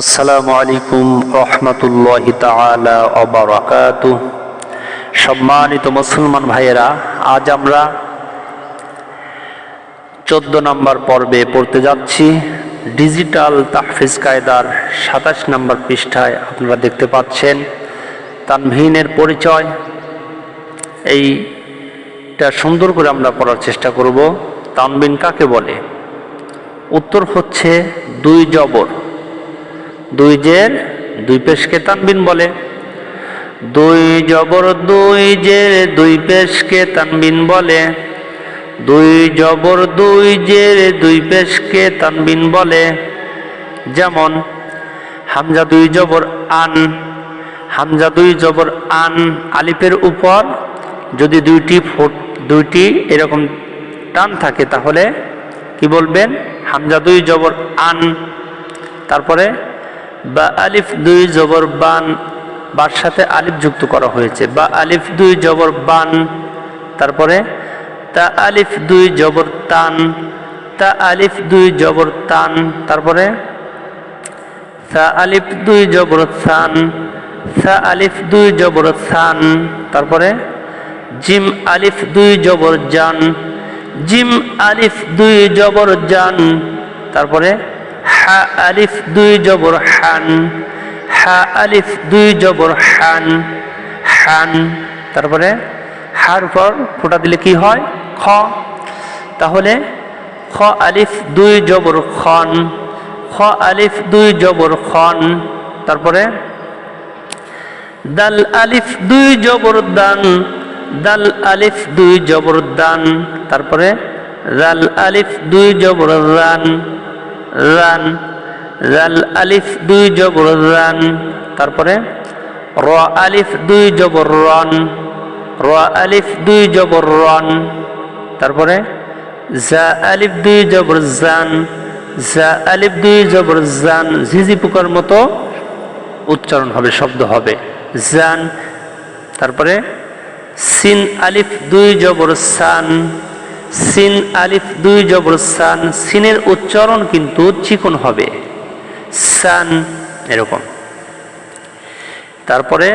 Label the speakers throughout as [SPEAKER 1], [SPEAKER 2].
[SPEAKER 1] আসসালামু আলাইকুম রহমতুল্লাহ তাআলা ওয়া বারাকাতুহু। সম্মানিত মুসলমান ভাইয়েরা, আজ আমরা চোদ্দ নম্বর পর্বে পড়তে যাচ্ছি। ডিজিটাল তাহফিজ কায়দার সাতাশ নম্বর পৃষ্ঠায় আপনারা দেখতে পাচ্ছেন তানভিনের পরিচয়। এইটা সুন্দর করে আমরা পড়ার চেষ্টা করব। তানবিন কাকে বলে? উত্তর হচ্ছে দুই জবর। দুই জের, দুই পেশকে তানবিন বলে। দুই জবর, দুই জের, দুই পেশকে তানবিন বলে। দুই জবর, দুই জের, দুই পেশকে তানবিন বলে। যেমন, হামজা দুই জবর আন, হামজা দুই জবর আন আলিফের উপর যদি দুইটি ফোট, দুইটি এরকম টান থাকে, তাহলে কি বলবেন? হামজা দুই জবর আন, তারপরে বা আলিফ দুই জবর বান বার সাথে আলিফ যুক্ত করা হয়েছে। বা আলিফ দুই জবর বান, তারপরে তা আলিফ দুই জবর তান, তা আলিফ দুই জবর তান, তারপরে সা আলিফ দুই জবর সান সা আলিফ দুই জবর সান, তারপরে জিম আলিফ দুই জবর জান, জিম আলিফ দুই জবর জান, তারপরে হা আলিফ দুই জবর হান। হা আলিফ দুই জবর হান। হান, তারপরে হার পর ফোটা দিলে কি হয়? খ। তাহলে খ আলিফ দুই জবর খন। খ আলিফ দুই জবর খন। তারপরে দাল আলিফ দুই জবর দান। দাল আলিফ দুই জবর দান। তারপরে রাল আলিফ দুই জবর রান। রান, রাল আলিফ দুই জবর রান, তারপরে র আলিফ দুই জবর রন, র আলিফ দুই জবর রন, তারপরে জা আলিফ দুই জবর জান, জা আলিফ দুই জবর জান, ঝিঝি পোকার মতো উচ্চারণ হবে, শব্দ হবে, জান, তারপরে সিন আলিফ দুই জবর সান সিন আলিফ দুই জবর সান, সিনের উচ্চারণ কিন্তু চিকন হবে। সান এরকম। তারপরে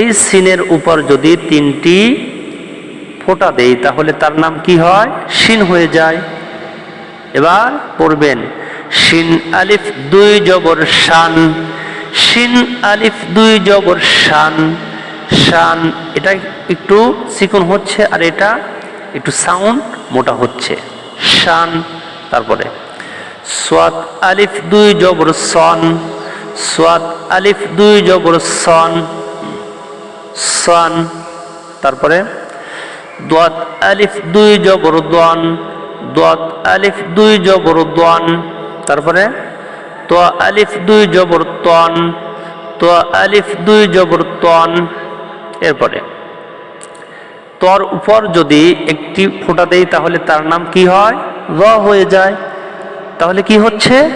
[SPEAKER 1] এই সিনের উপর যদি তিনটি ফোটা দেই, তাহলে তার নাম কি হয়? সিন হয়ে যায়। এবার পড়বেন সিন আলিফ দুই জবর শান সিন আলিফ দুই জবর শান শান এটা একটু চিকন হচ্ছে আর এটা একটু সাউন্ড মোটা হচ্ছে। শান, তারপরে। সোয়াদ আলিফ দুই জবর সন সোয়াদ আলিফ দুই জবর সন সন, তারপরে। দোয়াত আলিফ দুই জবর দন দোয়াত আলিফ দুই জবর দন তারপরে। তো আলিফ দুই জবর তন, তো আলিফ দুই জবর তন, এরপরে। তর উপর যদি একটি ফোঁটা দেই, তাহলে তার নাম কি হয়? র হয়ে যায়। তাহলে কি হচ্ছে?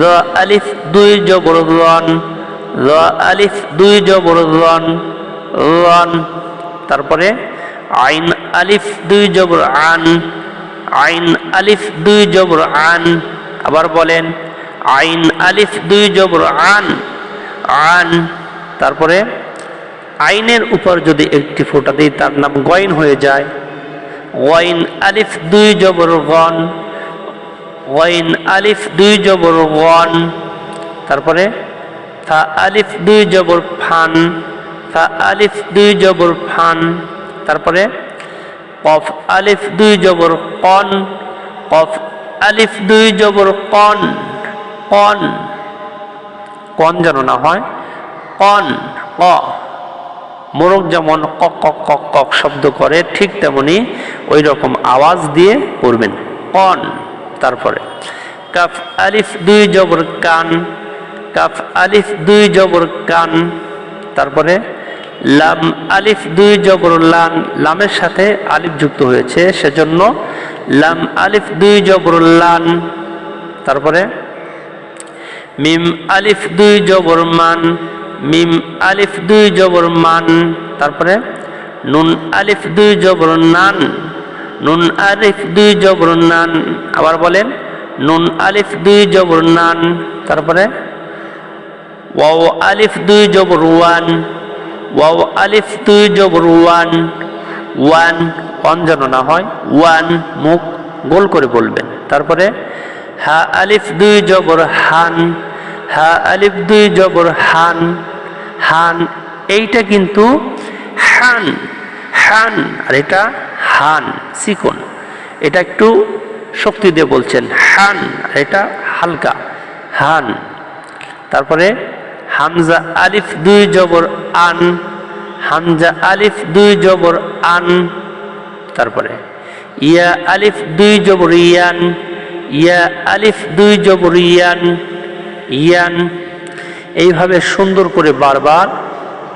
[SPEAKER 1] র আলিফ দুই জবর র আলিফ দুই জবর রন। তারপরে আইন আলিফ দুই জবর আন, আইন আলিফ দুই জবর আন। আবার বলেন, আইন আলিফ দুই জবর আন আন। তারপরে আইনের উপর যদি একটি ফোঁটা দিই, তার নাম গয়ন হয়ে যায়। ওয়াইন আলিফ দুই জবর গন। ওয়াইন আলিফ দুই জবর গন। তারপরে ফা আলিফ দুই জবর ফান। ফা আলিফ দুই জবর ফান। তারপরে কফ আলিফ দুই জবর কন। কফ আলিফ দুই জবর কন। কন। কন যেন না হয়। কন। ক। মোরগ যেমন কক কক কক কক শব্দ করে, ঠিক তেমনি ওই রকম আওয়াজ দিয়ে পড়বেন। কন, তারপরে। কাফ, আলিফ, দুই জবর কান। কাফ, আলিফ, দুই জবর কান। তারপরে লাম, আলিফ, দুই জবর লান। লামের সাথে আলিফ যুক্ত হয়েছে, সেজন্য লাম, আলিফ, দুই জবর লান। তারপরে মিম, আলিফ, দুই জবর মান। মিম আলিফ দুই জবর মান, তারপরে নুন আলিফ দুই জবর নান, নুন আলিফ দুই জবর নান, আবার বলেন নুন আলিফ দুই জবর নান, তারপরে ওয়াও আলিফ দুই জবর ওয়ান, ওয়াও আলিফ দুই জবর ওয়ান ওয়ান অন যেন না হয়, ওয়ান, মুখ গোল করে বলবেন, তারপরে হা আলিফ দুই জবর হান হা আলিফ দুই জবর হান হান, এইটা কিন্তু হান হান, আর এটা হান চিকন এটা একটু শক্তি দিয়ে বলছেন, হান, আর এটা হালকা, হান। তারপরে হামজা আলিফ দুই জবর আন, হামজা আলিফ দুই জবর আন, তারপরে ইয়া আলিফ দুই জবর ইয়ান, ইয়া আলিফ দুই জবর ইয়ান ইয়ান, এইভাবে সুন্দর করে বারবার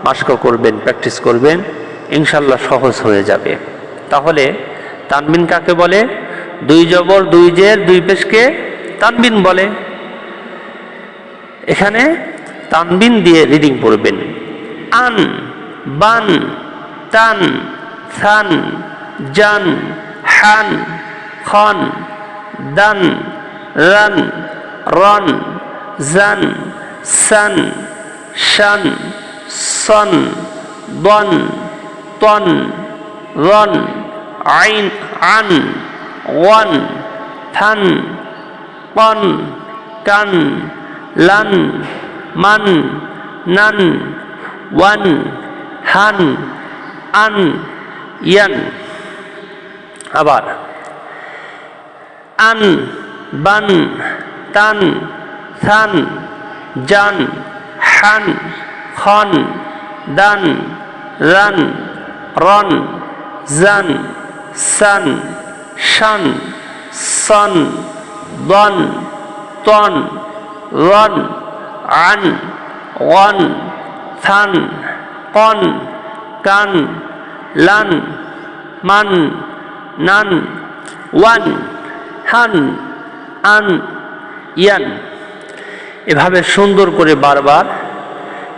[SPEAKER 1] মাস্ক করবেন প্র্যাকটিস করবেন ইনশাল্লাহ সহজ হয়ে যাবে। তাহলে তানবিন কাকে বলে? দুই জবর, দুই জের, দুই পেশকে তানবিন বলে। এখানে তানবিন দিয়ে রিডিং পড়বেন। আন, বান, তান থান জান, হান, খন, দান, রান, রন। জান, সান, শান, সন দন তন, রন, আইন, আন, ওয়ান, থান, পন, কান, লান, মান, নান, ওয়ান, হান, আন, ইয়ান। আবার, আন, বান, তান ท่าน จันฮันคอนดันรันรอนซันซันชันซันดอนตอนรอนอันวอนท่านกอนกันลันมันนันวันหันอันยัน এভাবে সুন্দর করে বারবার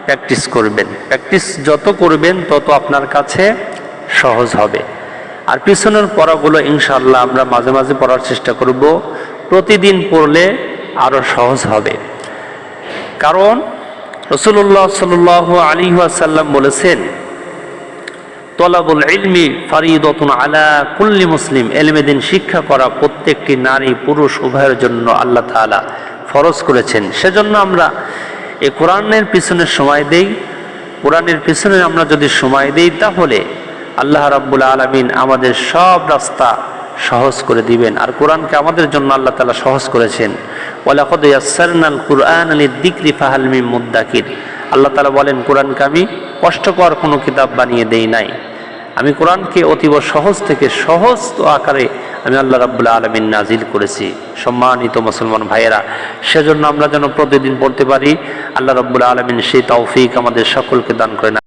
[SPEAKER 1] প্র্যাকটিস করবেন। প্র্যাকটিস যত করবেন, তত আপনার কাছে সহজ হবে। আর পিছনের পড়াগুলো ইনশাল্লাহ আমরা মাঝে মাঝে পড়ার চেষ্টা করব। প্রতিদিন পড়লে আরও সহজ হবে। কারণ রসুল্লাহ সাল আলী আসাল্লাম বলেছেন, তলাবুল ইলমি ফারিদতুন আলা কুল্লি মুসলিম। এলমেদিন শিক্ষা করা প্রত্যেকটি নারী পুরুষ উভয়ের জন্য আল্লাহ তালা ফরজ করেছেন। সেজন্য আমরা এ কোরআনের পিছনে সময় দেই। কোরআনের পিছনে আমরা যদি সময় দেই, তাহলে আল্লাহ রাব্বুল আলমিন আমাদের সব রাস্তা সহজ করে দিবেন। আর কোরআনকে আমাদের জন্য আল্লাহ তালা সহজ করেছেন। ওয়ালাকদ কুরআন আলী দিকরি ফাহালমি মুদ্দাকির। আল্লাহ তালা বলেন, কোরআনকে আমি কষ্টকর কোনো কিতাব বানিয়ে দেই নাই। আমি কোরআনকে অতীব সহজ থেকে সহজ আকারে আমি আল্লাহ রাবুল্লাহ আলমিন নাজিল করেছি। সম্মানিত মুসলমান ভাইয়েরা, সেজন্য আমরা যেন প্রতিদিন পড়তে পারি। আল্লাহ রাবুল্লাহ আলমিন সেই তৌফিক আমাদের সকলকে দান করেন।